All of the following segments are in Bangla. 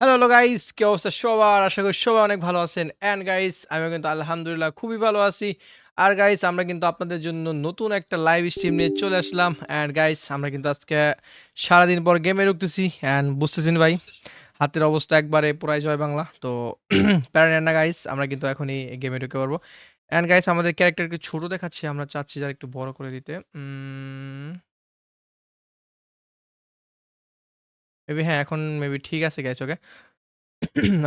হ্যালো, গাইস কি অবস্থা সবার? আশা করি সবাই অনেক ভালো আছেন। অ্যান্ড গাইস আমিও কিন্তু আলহামদুলিল্লাহ খুবই ভালো আছি। আর গাইস আমরা কিন্তু আপনাদের জন্য নতুন একটা লাইভ স্ট্রিম নিয়ে চলে আসলাম। অ্যান্ড গাইস আমরা কিন্তু আজকে সারাদিন পর গেমে ঢুকতেছি। অ্যান্ড বুঝতেছেন ভাই হাতের অবস্থা একবারে পুরাই জয় বাংলা। তো প্যারা না গাইস আমরা কিন্তু এখনই গেমে ঢুকে পড়ব। অ্যান্ড গাইস আমাদের ক্যারেক্টার একটু ছোট দেখাচ্ছে। আমরা চাচ্ছি যে আরেকটু বড় করে দিতে। মেবি হ্যাঁ, এখন মেবি ঠিক আছে গাইস ওকে।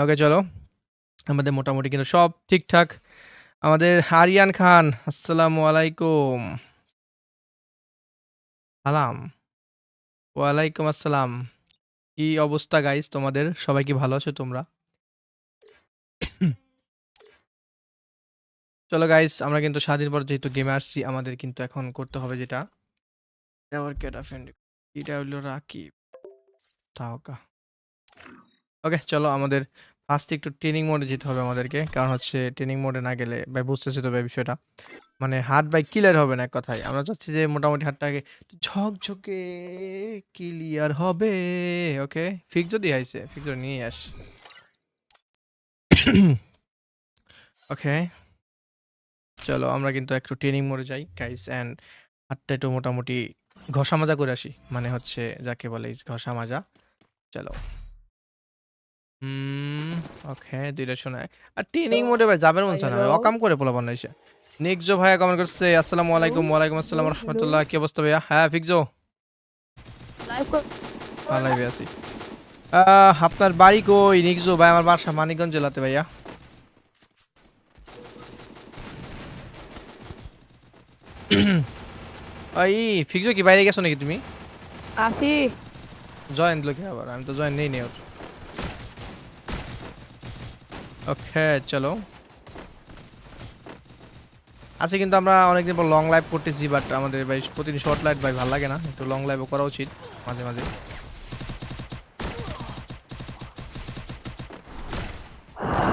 ওকে চলো। আমাদের মোটামুটি কিন্তু সব ঠিকঠাক। আমাদের হারিয়ান খান, আসসালামু আলাইকুম। সালাম। ওয়ালাইকুম আসসালাম। কি অবস্থা গাইস তোমাদের? সবাই কি ভালো আছো তোমরা? চলো গাইস আমরা কিন্তু স্বাধীন পর যেহেতু গেমে আসছি আমাদের কিন্তু এখন করতে হবে যেটা আবার কেটা ফ্রেন্ড এটা হলো রাকিব তাওকা ওকে চলো আমাদের ফার্স্ট একটু ট্রেনিং মোডে যেতে হবে আমাদেরকে। কারণ হচ্ছে ট্রেনিং মোডে না গেলে ভাই বুঝতেছি তো ভাই বিষয়টা। মানে হাত বাই ক্লিয়ার হবে না এক কথায়। আমরা চাচ্ছি যে মোটামুটি একটু ঝকঝকে ক্লিয়ার হবে। ওকে ফিক্স যদি আইছে ফিক্স নিয়ে আস। ওকে চলো আমরা কিন্তু একটু ট্রেনিং মোডে যাই গাইস অ্যান্ড হাতটা একটু মোটামুটি ঘষা মাজা করে আসি। মানে হচ্ছে যাকে বলে ঘষা মাজা। চলো। হুম ওকে দুইটা শোনায়। আর ট্রেনিং মোডে ভাই যাবেন মন চায় না ভাই অকাম করে পোলা বানাইছে নিকজো ভাইয়া কমেন্ট করছে আসসালামু আলাইকুম ওয়ালাইকুম আসসালাম রহমতুল্লাহ কি অবস্থা ভাইয়া? হ্যাঁ ফিকজো লাইভ লাইভে আছি। আপনার বাড়ি কই? নিকজো ভাই আমার বাসা মানিকগঞ্জ জেলাতে ভাইয়া। ওই ফিকজো কি বাইরে গেছো নাকি তুমি? আসি জয়েন দিল কি আবার, আমি তো জয়েন নেই নেই ওর। ওকে চলো। আছে কিন্তু আমরা অনেকদিন পর লং লাইভ করতেছি বাট আমাদের ভাই প্রতিদিন শর্ট লাইভ ভাই ভালো লাগে না, একটু লং লাইভও করা উচিত, মাঝে মাঝে।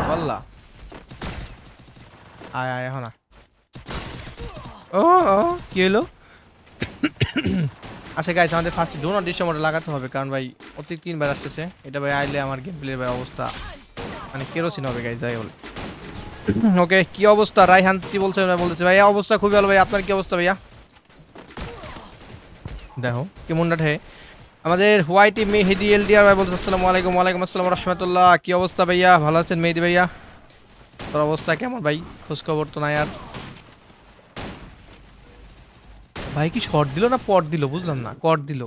বললা আয় আয়, এখন ও কি হলো আচ্ছা গাইস আমাদের ফার্স্ট ডো নট ডিস্টার্ব লাগাতে হবে, কারণ ভাই অতি তিনবার আসতেছে। এটা ভাই আইলে আমার গেম প্লে ভাই অবস্থা মানে কেরোসিন হবে গাইস যাই বলে। ওকে কি অবস্থা? রাইহান কি বলছে না বলছে ভাইয়া অবস্থা খুবই ভালো, ভাই। আপনার কি অবস্থা ভাইয়া? দেখো কেমন ডাটে আমাদের হোয়াইটি মেহেদি এলডিআর ভাই বলছে আসসালামু আলাইকুম, ওয়ালাইকুম আসসালাম রহমতুল্লাহ। কি অবস্থা ভাইয়া? ভালো আছেন মেহেদি ভাইয়া? তোর অবস্থা কেমন ভাই? খোঁজ খবর তো নাই আর। ভাই কি শর্ট দিল না পট দিল? বুঝলাম না। কট দিল।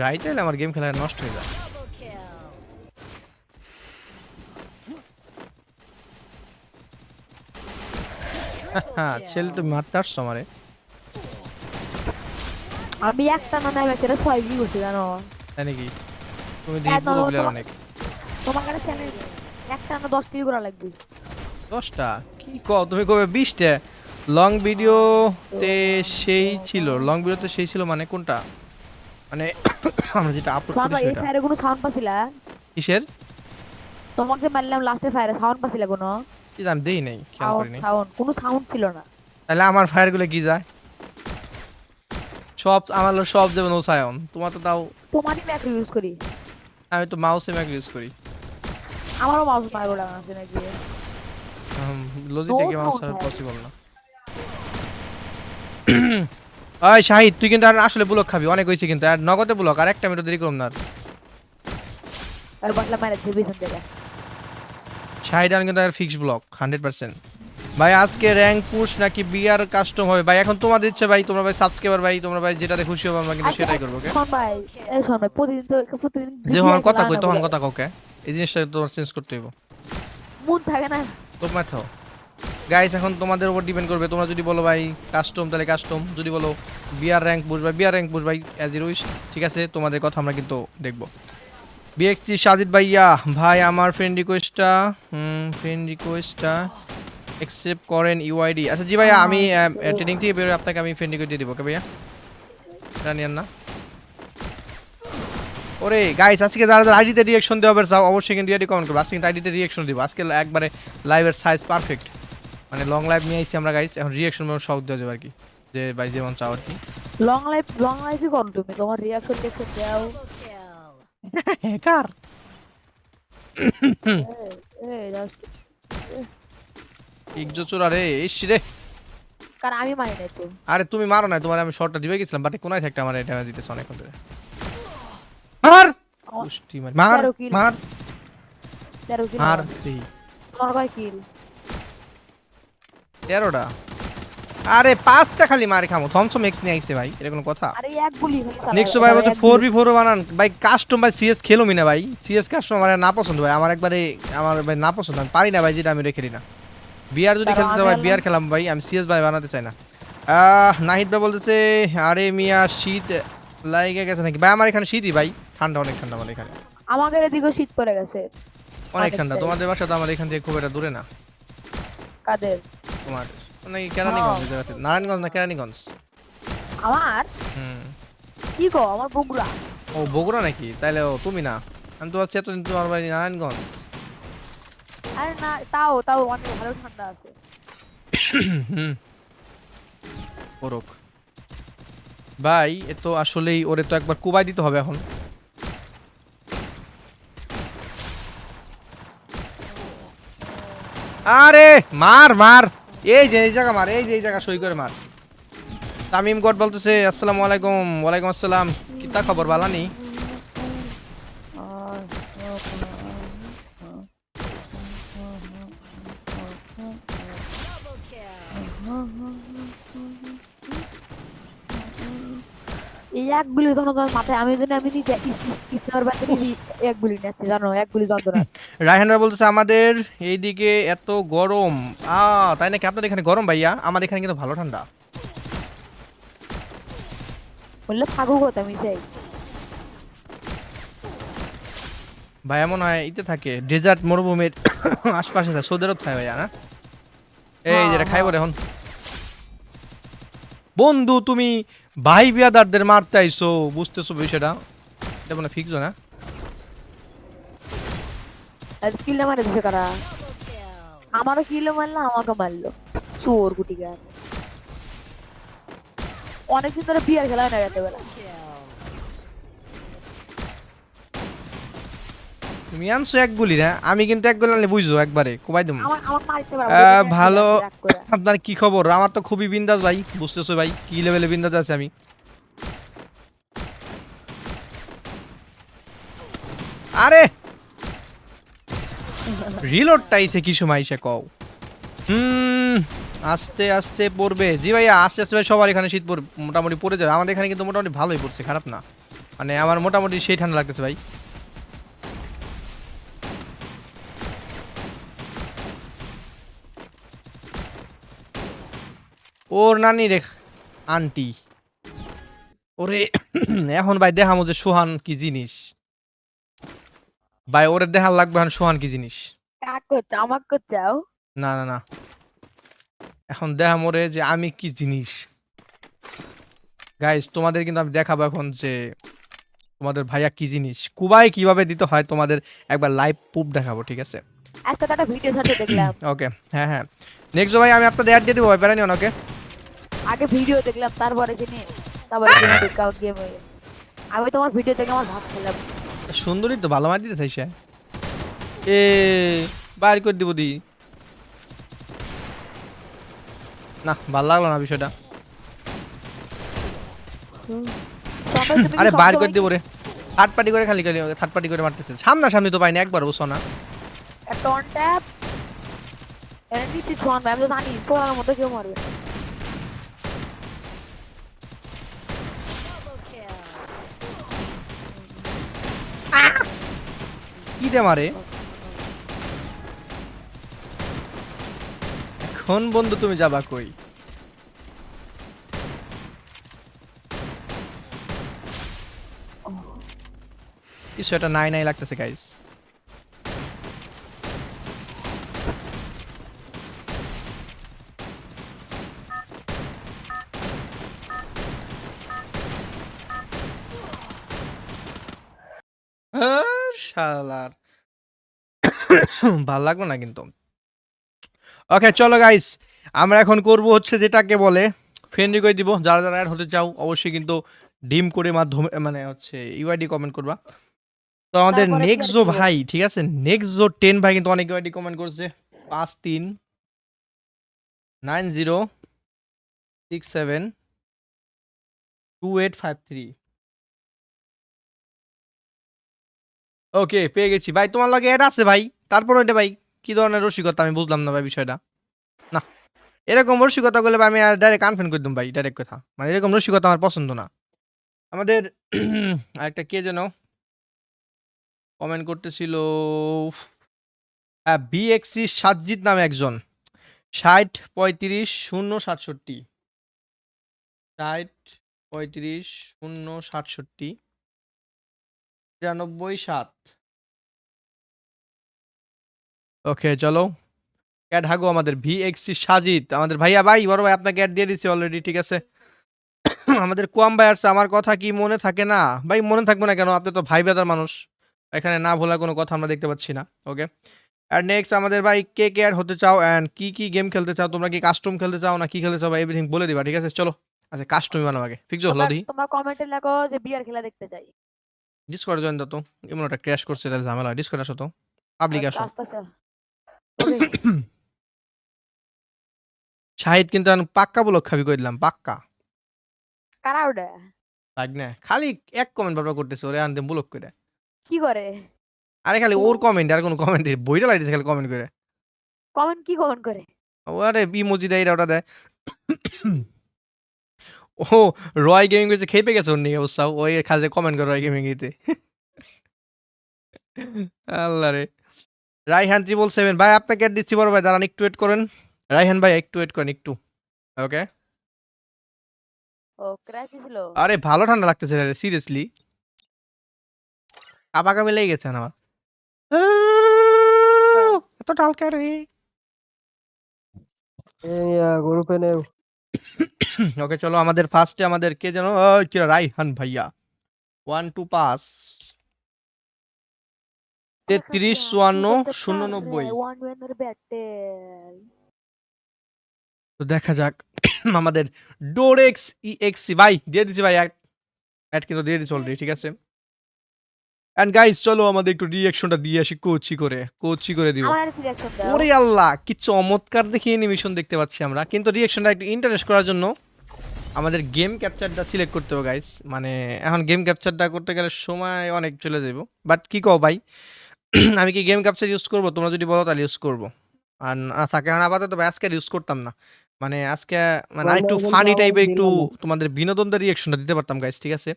রাইট এলে আমার গেম খেলা নষ্ট হয়ে যায়। হ্যাঁ ছেলে তুমি মারতে আসছো আমারে। আমি একটা না নাই একটা ছয় বি করছি জানো? তাই নাকি? তুমি দেখি হ্যাঁ, পুরো প্লেয়ার অনেক। তোমার কাছে চ্যানেল একটা না দশ বি করা লাগবে। দশটা? কি কও তুমি কবে বিশটা? লং ভিডিওতে সেই ছিল। লং ভিডিওতে সেই ছিল মানে কোনটা? মানে আমরা যেটা আপলোড বাবা করি এই ফায়ারে কোনো সাউন্ড পাছিলা কিসের? তোমাকে মারলাম লাস্টে ফায়ারে সাউন্ড পাছিলা কোনো? কি জানি দেই নাই খেয়াল সাউন্ড করিনি। সাউন্ড কোনো সাউন্ড ছিল না। তাহলে আমার ফায়ারগুলো কি যায়? সব আমার সব যেমন ওসায়ন তোমার তো তাও তোমারই ম্যাক ইউজ করি। আমি তো মাউসে ম্যাক ইউজ করি। আমারও মাউস মারবো লাগানো আছে নাকি। লজিটেকে মাউস হয়। পসিবল না। ওই শাহিদ তুই কিন্তু আর আসলে ব্লক খাবি অনেক হয়েছে কিন্তু। আর নগদে ব্লক আর একটা মিনিট দেরি করুন না আর। আর বাটলা মারে পিছন থেকে। শাহিদ আর কিন্তু আর ফিক্স ব্লক হান্ড্রেড পার্সেন্ট ভাই আজকে র্যাঙ্ক পুশ নাকি বিআর কাস্টম হবে? ভাই এখন তোমাদের ইচ্ছে ভাই তোমরা ভাই সাবস্ক্রাইবার ভাই তোমরা ভাই যেটাতে খুশি হবে আমরা কিন্তু সেটাই করব ওকে ভাই এই শোন ভাই প্রতিদিন তো প্রতিদিন যে আমার কথা কই তখন কথা কাউকে এই জিনিসটা তোমার চেঞ্জ করতে হইব। মন থাকে না। তোমার থাও। গাইস এখন তোমাদের উপর ডিপেন্ড করবে। তোমরা যদি বলো ভাই কাস্টম তাহলে কাস্টম যদি বলো বিআর র্যাঙ্ক পুশ ভাই বিআর র্যাঙ্ক পুশ ভাই অ্যাজ ইউ উইশ ঠিক আছে? তোমাদের কথা আমরা কিন্তু দেখব। বিএক্সটি সাজিদ ভাইয়া ভাই আমার ফ্রেন্ড রিকোয়েস্টটা হুম ফ্রেন্ড রিকোয়েস্টটা অ্যাকসেপ্ট করেন ইউআইডি আচ্ছা জি ভাইয়া আমি ট্রেনিং থেকে বেরোয় আপনাকে আমি ফ্রেন্ড রিকোয়েস্ট দিয়ে দেবো ওকে ভাইয়া? জানিয়েন না। ওরে গাইস আজকে যারা যারা আইডিতে রিয়াকশন দেওয়া হবে চাও অবশ্যই কিন্তু আইডি কমেন্ট করবে। আজকে কিন্তু আইডিতে রিয়াকশন দিব। আজকে একবারে লাইভের সাইজ পারফেক্ট মানে লং লাইভ নিয়ে আইছি আমরা গাইস এখন রিয়াকশন সব দেওয়া যাবে আর কি। যে ভাই যেমন চাও আর কি। লং লাইফ লং লাইফই করো তুমি। তোমার রিয়াকশন দেখে দাও। হ্যাকার এই just ইকজো রে ইস রে। কারণ আমি মানি নাই তো। আরে তুমি মারো না তোমার আমি শটটা দিবে গেছিলাম বাট কোনায় থাকতে আমার এটা দিতেছে অনেকক্ষণ ধরে। মার! পুষ্টি মার। মার মার। মার এই তোমার কয় কিল তেরোটা। আরে পাঁচটা খালি মারে খামো থমসম এক্স নিয়ে আইছে ভাই এটা কোনো কথা। আরে এক গুলি নেক্সট ভাই বলছে বানান। ভাই কাস্টম ভাই সিএস খেলো না ভাই। সিএস কাস্টম আমার না পছন্দ ভাই আমার একবারে আমার ভাই না পছন্দ আমি পারি না ভাই যেটা আমি রেখে দিই না। বিয়ার যদি খেলতে আমি ভাই বিয়ার খেলাম ভাই আমি সিএস ভাই বানাতে চাই না। আহ নাহিদ ভাই বলতেছে আরে মিয়া শীত লাগে গেছে নাকি? ভাই আমার এখানে শীতই ভাই ঠান্ডা অনেক ঠান্ডা আমার এখানে। আমাদের এদিকে শীত পড়ে গেছে। অনেক ঠান্ডা তোমাদের বাসা তো আমার এখান থেকে খুব একটা দূরে না। কাদের? তোমার নাকি কেরানীগঞ্জ জায়গাতে? নারায়ণগঞ্জ না কেরানীগঞ্জ? আমার? হুম। কি গো আমার বগুড়া। ও বগুড়া নাকি? তাইলে তুমি না। আমি তো আছি এতদিন তোমার বাড়ি নারায়ণগঞ্জ। আরে না, তাও তাও অনেক ভালো ঠান্ডা আছে। ওরক। ভাই, এ তো আসলেই ওরে তো একবার কুবাই দিতে হবে এখন। আরে, মার মার। এই যে, এই জায়গা মার, এই যে, এই জায়গা সই করে মার। তামিম গড বলতেছে, আসসালামু আলাইকুম, ওয়ালাইকুম আসসালাম। কিতা খবর, বালানি? এক গুলি মাথায় আমি আমি নিজে ইসলামের এক গুলি জানো এক গুলি যন্ত্রণা। রায়হান ভাই বলতেছে আমাদের এইদিকে এত গরম। আ তাই নাকি? আপনাদের এখানে গরম ভাইয়া? আমাদের এখানে কিন্তু ভালো ঠান্ডা। বললে থাকুক হতো আমি চাই ভাই এমন হয় ইতে থাকে ডেজার্ট মরুভূমির আশপাশে সৌদি আরব থাকে ভাইয়া না? এই যেটা খাইব এখন। বন্ধু, তুমি ভাই বিয়াদারদের মারতে আইছো, বুঝতেছো বিষয়টা? এটা মানে ফিক্স না দিছে আমারও কিলো আমাকে মারলো চোর অনেকদিন ধরে বিয়ার খেলা হয় না বেলা তুমি আনছো এক গুলি না? আমি কিন্তু এক গুলি আনলে বুঝছ একবারে কুবাই দেবো। ভালো আপনার কি খবর? আমার তো খুবই বিন্দাস ভাই বুঝতেছো ভাই কি লেভেলে বিন্দাস আছে আমি? আরে! কি সময় আইসে কও? হুম আস্তে আস্তে পড়বে। জি ভাইয়া আস্তে আস্তে ভাই সবার এখানে শীত পড়- মোটামুটি পড়ে যাবে। আমাদের এখানে কিন্তু মোটামুটি ভালোই পড়ছে খারাপ না। মানে আমার মোটামুটি সেই ঠান্ডা লাগতেছে ভাই। ওর নানি রে আন্টি। ওরে এখন ভাই দেখামো যে সোহান কি জিনিস। ভাই ওরে দেখার লাগবে এখন সোহান কি জিনিস। আমাকে না না না। এখন দেখা মোরে যে আমি কি জিনিস। গাইস তোমাদের কিন্তু আমি দেখাবো এখন যে তোমাদের ভাইয়া কি জিনিস। কুবাই কীভাবে দিতে হয় তোমাদের একবার লাইভ প্রুফ দেখাবো ঠিক আছে? আজকে একটা ভিডিও সাথে দেখলাম। ওকে হ্যাঁ হ্যাঁ। নেক্সট ভাই আমি আপনাদের অ্যাড দিয়ে দেবো ভাই। বেড়ানি ওকে আগে ভিডিও দেখলাম তারপরে কিনে তারপরে গেম গেম আমি তোমার ভিডিও দেখে আমার ভাত খেলাম। সুন্দরী তো ভালো মার দিতে থাইছে এ বাইর করে দিব দি। না ভালো লাগল না বিষয়টা। আরে বাইর করে দিব রে। থার্ড পার্টি করে খালি খালি থার্ড পার্টি করে মারতেছে। সামনা সামনি তো পাইনি একবার বুঝছ না। একটা অন ট্যাপ এটা নিচে ছোঁয়ান আমি তো জানি তোমার মতো কেউ মারবে দে মারে। এখন বন্ধু তুমি যাবা কই? কিছু একটা নাই নাই লাগতেছে গাইস ভালো লাগল না কিন্তু। ওকে চলো গাইস আমরা এখন করব হচ্ছে যেটাকে বলে ফ্রেন্ড রিকোয়েস্ট দিব। যারা যারা অ্যাড হতে চাও অবশ্যই কিন্তু ডিম করে মাধ্যমে মানে হচ্ছে ইউআইডি কমেন্ট করবা। তো আমাদের নেক্সট জো ভাই ঠিক আছে? নেক্সট জো টেন ভাই কিন্তু অনেক ইউআইডি কমেন্ট করছে। পাঁচ তিন nine zero six seven two eight five three okay পেয়ে গেছি। ভাই তোমার লগে অ্যাড আছে ভাই? তারপর ওইটা ভাই, কি ধরনের রসিকতা? আমি বুঝলাম না ভাই বিষয়টা। না, এরকম রসিকতা করলে ভাই আমি আর ডাইরেক্ট আনফ্রেন্ড করে দিম ভাই ডাইরেক্ট কথা। মানে এরকম রসিকতা আমার পছন্দ না। আমাদের আরেকটা কে যেন? কমেন্ট করতেছিল হ্যাঁ বিএক্সি সাতজিৎ নামে একজন। ষাট পঁয়ত্রিশ শূন্য সাতষট্টি। ষাট পঁয়ত্রিশ শূন্য সাতষট্টি। তিরানব্বই সাত। ওকে চলো। অ্যাড হাগো আমাদের। ভিএক্সি সাজিদ। আমাদের ভাইয়া ভাই বড় ভাই আপনাকে অ্যাড দিয়ে দিচ্ছি অলরেডি ঠিক আছে? আমাদের কোয়াম ভাই আসছে। আমার কথা কি মনে থাকে না? ভাই মনে থাকবে না কেন? আপনি তো ভাই বেদার মানুষ। এখানে না ভোলা কোনো কথা আমরা দেখতে পাচ্ছি না ওকে আর নেক্সট আমাদের ভাই কে কে আর হতে চাও? অ্যান্ড কি কি গেম খেলতে চাও? তোমরা কি কাস্টম খেলতে চাও না কি খেলতে চাও? এভরিথিং বলে দিবা ঠিক আছে? চলো। আচ্ছা কাস্টমই বানাও আগে। ফিক্স হলো দি তোমরা কমেন্টে লেখো যে বিয়ার খেলা দেখতে চাই। ডিসকর্ড জয়েন দাও তো। এমন একটা ক্র্যাশ করছে তাহলে ঝামেলা ডিসকর্ড আসো তো। পাবলিক আসো। শাহিদ কিন্তু এখন পাক্কা ব্লক খাবি করে দিলাম পাক্কা। কারা ওটা লাগ না খালি এক কমেন্ট বারবার করতেছে ওরে আনতে ব্লক করে। কি করে? আরে খালি ওর কমেন্ট আর কোনো কমেন্ট বইটা খালি কমেন্ট করে। কমেন্ট কি কমেন্ট করে? আরে ইমোজি দেয় এটা ওটা দেয়। ও রয় গেমিং করেছে খেপে গেছে ওর নিয়ে অবস্থা। ওই খালি কমেন্ট করে রয় গেমিং এতে আল্লাহ রে। রাইহান ত্রিপল সেভেন ভাই আপনাকে আর দিচ্ছি বড় ভাই দাঁড়ান একটু ওয়েট করেন। রাইহান ভাই একটু ওয়েট করেন একটু। ওকে ও ক্র্যাশ ছিল আরে ভালো ঠান্ডা লাগতেছে রে সিরিয়াসলি কাপাকামি লেগে গেছে আমার? এত ডালকা রে? গ্রুপে নেও ওকে চলো আমাদের ফার্স্টে আমাদের কে যেন? ওই কি রাইহান ভাইয়া। ওয়ান টু পাস তেত্রিশ চুয়ান্ন শূন্য নব্বই। তো দেখা যাক আমাদের ডোরেক্স ই এক্সি ভাই দিয়ে দিছি ভাই অ্যাড কিন্তু দিয়ে দিছি অলরেডি ঠিক আছে? অ্যান্ড গাইস চলো আমাদের একটু রিয়াকশনটা দিয়ে আসি কোচি করে কোচি করে দিব আমার ওরে আল্লাহ কি চমৎকার দেখে অ্যানিমেশন দেখতে পাচ্ছি আমরা। কিন্তু রিয়াকশনটা একটু ইন্টারেস্ট করার জন্য আমাদের গেম ক্যাপচারটা সিলেক্ট করতে হবে গাইস মানে এখন গেম ক্যাপচারটা করতে গেলে সময় অনেক চলে যাব বাট কি কও ভাই? আমি কি গেম ক্যাপচার ইউজ করব? তোমরা যদি বলো তাহলে ইউজ করব। আর না থাকে আপাতত আজকে ইউজ করতাম না। মানে আজকে মানে একটু ফানি টাইপের একটু তোমাদের বিনোদনদের রিয়াকশনটা দিতে পারতাম গাইস ঠিক আছে?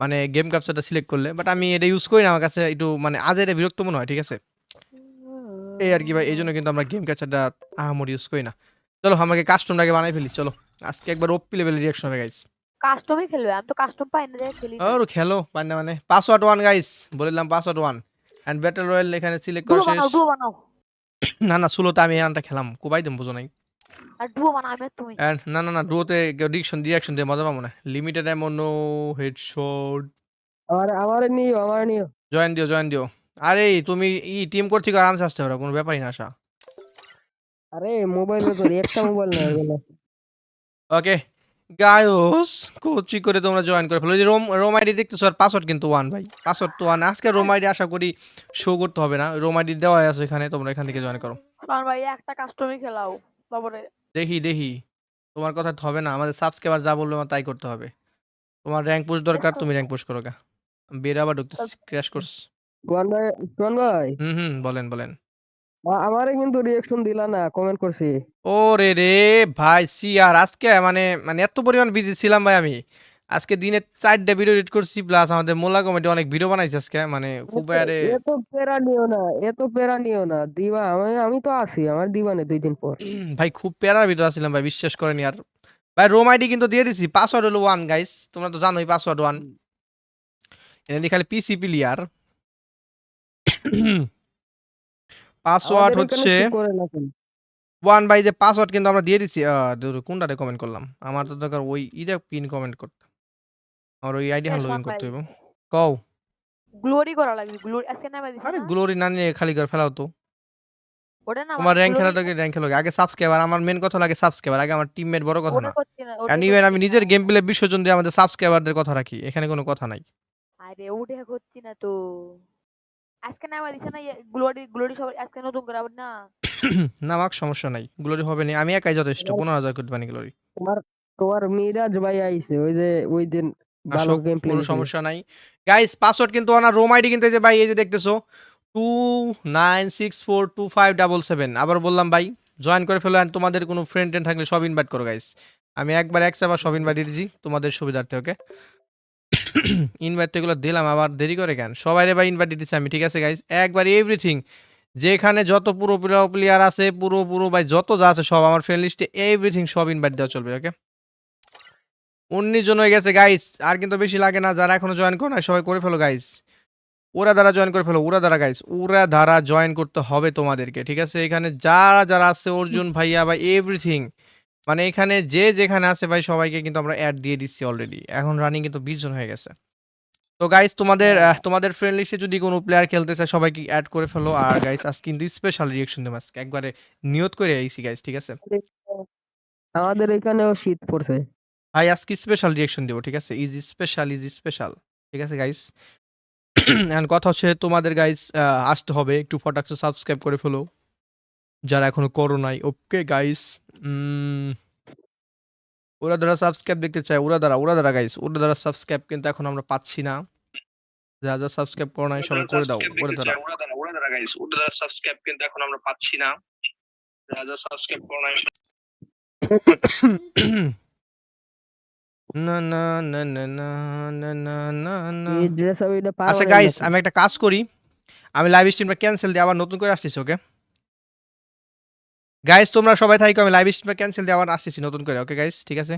মানে গেম ক্যাপচারটা সিলেক্ট করলে। বাট আমি এটা ইউজ করি না আমার কাছে একটু মানে আজ এটা বিরক্ত মনে হয় ঠিক আছে? এই আর কি ভাই এই জন্য কিন্তু আমরা গেম ক্যাচারটা আহামরি ইউজ করি না। চলো আমাকে কাস্টমটাকে বানাই ফেলি চলো। আজকে একবার ওপি লেভেলের রিয়াকশন হবে গাইস কাস্টমই খেলবে আমি তো কাস্টম পাই না যে খেলি না। আর খেলো মানে। মানে পাসওয়ার্ড ওয়ান গাইস বললাম password one and battle royale এখানে সিলেক্ট করা শেষ। না না সুলোতে আমি আনটা খেলাম। কোবাই দিম বুঝো নাই। আর না না না ডুয়োতে রিয়াকশন রিয়াকশন দিয়ে মজা পাবো না। লিমিটেড এমন নো হেডশট আমার আমার নিও আমার নিও। জয়েন দিও জয়েন দিও। আরে তুমি ই টিম কোড থেকে আরামসে আসতে পারো কোনো ব্যাপারই না আসা আরে মোবাইলে করি একটা মোবাইল না ওকে গায়স কোচি করে তোমরা জয়েন করে ফেলো। যে রোম রোম আইডি দেখতেছো আর পাসওয়ার্ড কিন্তু ওয়ান ভাই। পাসওয়ার্ড তো ওয়ান আজকে রোম আইডি আশা করি শো করতে হবে না। রোম আইডি দেওয়া আছে এখানে তোমরা এখান থেকে জয়েন করো। আমার ভাই একটা কাস্টমই খেলাও দেখি দেখি। তোমার কথা তো হবে না আমাদের সাবস্ক্রাইবার যা বলবে আমার তাই করতে হবে। তোমার র্যাঙ্ক পুশ দরকার তুমি র্যাঙ্ক পুশ করো গা। বের আবার ঢুকতেছি ক্র্যাশ কোর্স ওয়ান ভাই ওয়ান ভাই। হুম হুম বলেন বলেন। আমারে কিন্তু রিঅ্যাকশন দিলা না কমেন্ট করছি। ও রে রে ভাই সি আর আজকে মানে মানে এত পরিমাণ বিজি ছিলাম ভাই আমি। আজকে দিনে চারটা ভিডিও এডিট করছি প্লাস আমাদের মোলা কমেডি অনেক ভিডিও বানাইছি আজকে মানে খুব আরে এত পেরা নিও না এত পেরা নিও না দিবা আমি আমি তো আছি আমার দিবা না দুই দিন পর। ভাই খুব প্যারার ভিতরে আছিলাম ভাই বিশ্বাস করেনি আর ভাই রোম আইডি কিন্তু দিয়ে দিছি পাসওয়ার্ড হলো ওয়ান গাইস তোমরা তো জানোই পাসওয়ার্ড ওয়ান এনে খালি পিসি প্লেয়ার পাসওয়ার্ড আমাদের এখানে হচ্ছে কি করে না কেন? ওয়ান বাই যে পাসওয়ার্ড কিন্তু আমরা দিয়ে দিছি। আহ, দূর, কোনটাতে কমেন্ট করলাম? আমার তো দরকার ওই ইদে পিন কমেন্ট করতে। আমার ওই আইডি Yes, লগইন করতে হইব। কও। গ্লোরি করা লাগবে গ্লোরি আজকে নামে দিছি আরে না? গ্লোরি না নিয়ে খালি করে ফেলাও তো। ওটা না তোমার মানে র্যাঙ্ক খেলা glory- তো র্যাঙ্ক খেলো। আগে সাবস্ক্রাইবার আমার মেন কথা লাগে সাবস্ক্রাইবার আগে আমার টিমমেট বড় কথা ওটা না। করছি না ওটা আমি নিজের গেম প্লে বিসর্জন দিয়ে আমাদের সাবস্ক্রাইবারদের কথা রাখি এখানে কোনো কথা নাই। আরে ওটা করছি না তো। আজকে না আমার দিছে না গ্লোরি গ্লোরি সবাই আজকে নতুন করে আবার না। না আমাকে সমস্যা নাই গ্লোরি হবে না আমি একাই যথেষ্ট পনেরো হাজার করতে গ্লোরি তোমার তোমার মিরাজ ভাই আইছে ওই যে ওই দিন ভালো গেম প্লে কোনো সমস্যা নাই। গাইস পাসওয়ার্ড কিন্তু আমার রোম আইডি কিন্তু যে ভাই এই যে দেখতেছো two nine six four two five double seven আবার বললাম ভাই জয়েন করে ফেলো আর তোমাদের কোনো ফ্রেন্ড টেন্ড থাকলে সব ইনভাইট করো গাইস আমি একবার এক আবার সব ইনভাইট দিয়েছি তোমাদের সুবিধার্থে ওকে ইনভাইট এগুলো দিলাম, আবার দেরি করে কেন? সবাই ভাই ইনভাইট দিতেছি আমি, ঠিক আছে গাইস একবার এভরিথিং যেখানে যত পুরো প্লেয়ার আছে, পুরো পুরো ভাই যত যা আছে সব, আমার ফ্রেন্ড লিস্টে এভরিথিং সব ইনভাইট দেওয়া চলবে ওকে উনিশ জন হয়ে গেছে গাইস আর কিন্তু বেশি লাগে না, যারা এখনও জয়েন করো না সবাই করে ফেলো গাইস ওরা দ্বারা জয়েন করে ফেলো, ওরা দ্বারা গাইস ওরা দ্বারা জয়েন করতে হবে তোমাদেরকে, ঠিক আছে? এখানে যারা যারা আছে, অর্জুন ভাইয়া বা এভরিথিং মানে এখানে যে যেখানে আছে ভাই সবাইকে কিন্তু আমরা অ্যাড দিয়ে দিচ্ছি অলরেডি এখন রানিং কিন্তু বিশ জন হয়ে গেছে। তো গাইস তোমাদের তোমাদের ফ্রেন্ড লিস্টে যদি কোনো প্লেয়ার খেলতে চায় সবাইকে অ্যাড করে ফেলো। আর গাইস আজকে কিন্তু স্পেশাল রিয়েকশন দেবো। আজকে একবারে নিয়ত করে আইছি গাইস ঠিক আছে? আমাদের এখানেও শীত পড়ছে। ভাই আজকে স্পেশাল রিয়েকশন দেবো ঠিক আছে? ইজ স্পেশাল ইজ স্পেশাল ঠিক আছে গাইস এন্ড কথা হচ্ছে তোমাদের গাইস আসতে হবে। একটু ফটাক্সে সাবস্ক্রাইব করে ফেলো। যারা এখনও করো নাই ওকে গাইস ওরা দ্বারা সাবস্ক্রাইব দেখতে চাই ওরা দ্বারা ওরা দ্বারা গাইস ওরা দ্বারা সাবস্ক্রাইব কিন্তু এখন আমরা পাচ্ছি না। যা যা সাবস্ক্রাইব করো নাই সবাই করে দাও ওরা দ্বারা। ওরা দ্বারা গাইস ওরা দ্বারা সাবস্ক্রাইব কিন্তু এখন আমরা পাচ্ছি না। যা যা সাবস্ক্রাইব করো নাই না না না না না না না না না। আমি আচ্ছা গাইস আমি একটা কাজ করি আমি লাইভ স্ট্রিমটা ক্যান্সেল দিয়ে আবার নতুন করে আসতেছি ওকে গাইস তোমরা সবাই থাকি আমি লাইভ স্ট্রিমটা ক্যান্সেল দিয়ে আবার আসতেছি নতুন করে ওকে গাইস ঠিক আছে?